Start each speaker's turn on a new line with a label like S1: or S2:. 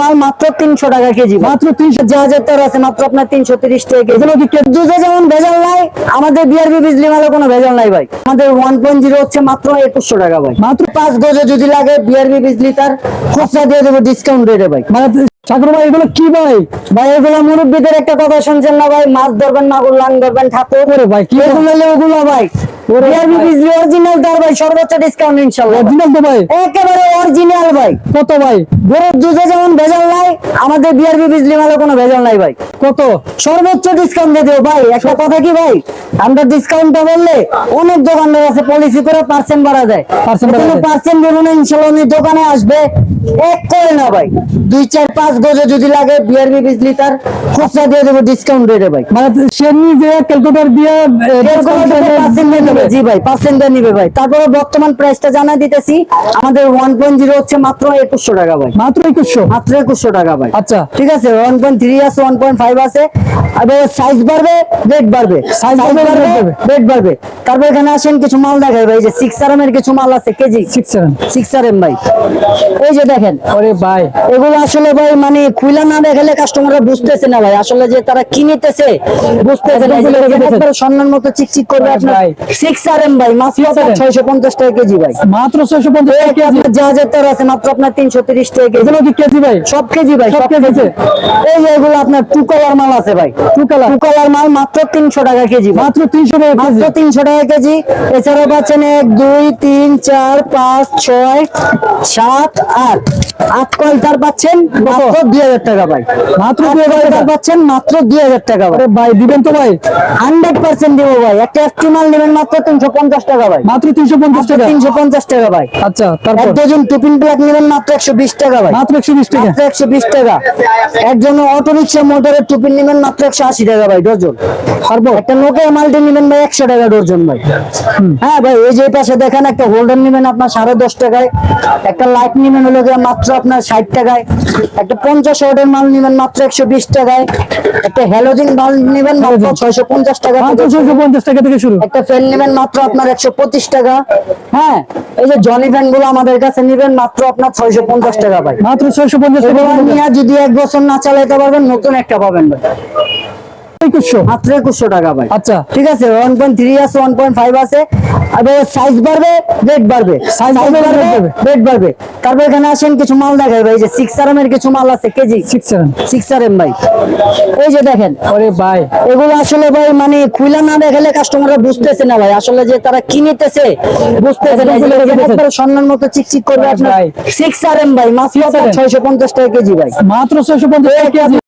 S1: মাল মাত্র তিনশো টাকা কেজি মাত্র তিনশো যে হাজার তেরো আছে মাত্র আপনার তিনশো তিরিশ টাকা কেজি। দুধে যেমন ভেজাল নাই আমাদের বিআরবি বিজলি মালে কোনো ভেজাল নাই ভাই। আমাদের ওয়ান পয়েন্ট জিরো হচ্ছে মাত্র একুশশো টাকা ভাই। মাত্র পাঁচ গজে যদি লাগে বিআরবি বিজলি তার খুচরা দিয়ে দেবো ডিসকাউন্ট রেটে ভাই। মানে ঠাকুর ভাই এগুলো কি ভাই? ভাই এগুলো মুরব্বীদের একটা কথা শুনছেন না ভাই? মাছ ধরবেন মাগুর লাং ধরবেন ঠাকুর। করে ভাই কি ওগুলো ভাই। বিআরবি বিজলি অরিজিনাল তার ভাই সর্বোচ্চ ডিসকাউন্ট ইনশাআল্লাহ অরিজিনাল তো ভাই। একেবারে অরিজিনাল ভাই। কত ভাই? গরুর দুধে যেমন ভেজাল নাই আমাদের বিআরবি বিজলি মালে কোনো ভেজাল নাই ভাই। কত? সর্বোচ্চ ডিসকাউন্ট দিয়ে দেবো ভাই। একটা কথা কি ভাই? আমরা ডিসকাউন্টটা বললে অনেক দোকানদার আছে পলিসি করে পার্সেন্ট বাড়া যায় পার্সেন্ট দেবো না ইনশাল্লাহ উনি দোকানে আসবে। এক করে না ভাই। দুই চার পাঁচ গজে যদি লাগে বিআরবি বিজলি তার খুচরা দিয়ে দেবো ডিসকাউন্ট রেটে ভাই।
S2: মানে সে নিজে ক্যালকুলেটর দিয়ে
S1: জি ভাই পার্সেন্ট নিবে ভাই। তারপরে বর্তমান প্রাইসটা দিতেছি আমাদের ওয়ান পয়েন্ট জিরো হচ্ছে মাত্র টাকা ভাই।
S2: মাত্র
S1: মাত্র টাকা ভাই।
S2: আচ্ছা।
S1: ঠিক আছে ওয়ান পয়েন্ট থ্রি আছে ওয়ান পয়েন্ট ফাইভ আছে। এবার সাইজ বাড়বে রেট বাড়বে। সাইজ
S2: বাড়বে।
S1: রেট বাড়বে তারপর এখানে আসেন কিছু মাল দেখাই ভাই যে আর এর কিছু মাল আছে কেজি? আর ভাই। এই যে দেখেন
S2: ওরে ভাই।
S1: এগুলো আসলে ভাই মানে খুইলা না দেখালে কাস্টমাররা বুঝতেছে না ভাই। আসলে যে তারা কিনেতেছে বুঝতেছে না।
S2: খুলে।
S1: স্বর্ণের মতো চিকচিক করবে আপনার
S2: ভাই।
S1: সিক্স ভাই মাত্র
S2: 6RM
S1: টাকা কেজি ভাই।
S2: মাত্র
S1: যা আছে মাত্র আপনার টাকা কেজি।
S2: এগুলো কি কেজি ভাই?
S1: সব কেজি ভাই
S2: সব
S1: সব
S2: কেজি
S1: কেজি। এই এগুলো আপনার টু মাল আছে ভাই।
S2: টু কালার
S1: মাল মাত্র তিনশো টাকা কেজি
S2: মাত্র
S1: মাত্র
S2: কেজি?
S1: পাচ্ছেন আট। পাচ্ছেন মাত্র ভাই।
S2: মাত্র
S1: আট
S2: 2000 টাকা।
S1: পাচ্ছেন মাত্র দুই হাজার টাকা ভাই।
S2: ভাই দিবেন তো ভাই।
S1: হান্ড্রেড পার্সেন্ট দিব ভাই। একটা মাল নেবেন মাত্র তিনশো পঞ্চাশ টাকা ভাই।
S2: মাত্র তিনশো পঞ্চাশ টাকা?
S1: তিনশো পঞ্চাশ টাকা ভাই।
S2: আচ্ছা তারপর?
S1: ডজন টুপিন প্লাক নেবেন মাত্র একশো বিশ টাকা ভাই।
S2: মাত্র একশো বিশ টাকা?
S1: একশো বিশ টাকা। একজন অটো রিক্সা মোটরের টুপিন নেবেন মাত্র একশো আশি টাকা ভাই ডজন। তারপর? একটা নোকিয়া মাল্টি নেবেন ভাই একশো টাকা ডজন ভাই। হ্যাঁ ভাই এই যে পাশে দেখেন একটা হোল্ডার নেবেন আপনার সাড়ে দশ টাকায়। একটা লাইট নেবেন হলো মাত্র আপনার ষাট টাকায়। একটা পঞ্চাশ ওয়াটের মাল নেবেন মাত্র একশো বিশ টাকায়। একটা হ্যালোজিন মাল নেবেন মাত্র ছয়শো পঞ্চাশ টাকা
S2: ছয়শো পঞ্চাশ টাকা থেকে শুরু।
S1: একটা ফ্যান নেবেন মাত্র আপনার একশো পঁচিশ টাকা। হ্যাঁ এই যে জনি ফ্যানগুলো আমাদের কাছে নিবেন মাত্র আপনার ছয়শো পঞ্চাশ টাকা ভাই।
S2: মাত্র ছয়শো পঞ্চাশ টাকা।
S1: যদি এক বছর না চালাইতে পারবেন নতুন একটা পাবেন ভাই।
S2: একুশশো?
S1: মাত্র একুশশো টাকা ভাই।
S2: আচ্ছা।
S1: ঠিক আছে ওয়ান পয়েন্ট থ্রি আছে ওয়ান পয়েন্ট ফাইভ আছে। এবার সাইজ বাড়বে রেট বাড়বে। সাইজ
S2: বাড়বে,
S1: বাড়বে
S2: rate বাড়বে।
S1: রেট বাড়বে। তারপর এখানে আসেন কিছু মাল দেখাই ভাই যে সিক্স আর এর কিছু মাল আছে কেজি?
S2: সিক্স সেভেন
S1: সিক্স আর এম ভাই। এই যে দেখেন
S2: ওরে ভাই।
S1: এগুলো আসলে ভাই মানে না দেখালে কাস্টমাররা বুঝতেছে না ভাই। আসলে যে তারা কিনেতেছে বুঝতেছে না।
S2: একদম খুলে
S1: যে
S2: রেখেছে।
S1: একবারে স্বর্ণের মতো চিকচিক করবে আপনার। সিক্স আর এম ভাই মাত্র ছয়শো পঞ্চাশ টাকা কেজি ভাই।
S2: মাত্র ছয়শো পঞ্চাশ টাকা কেজি।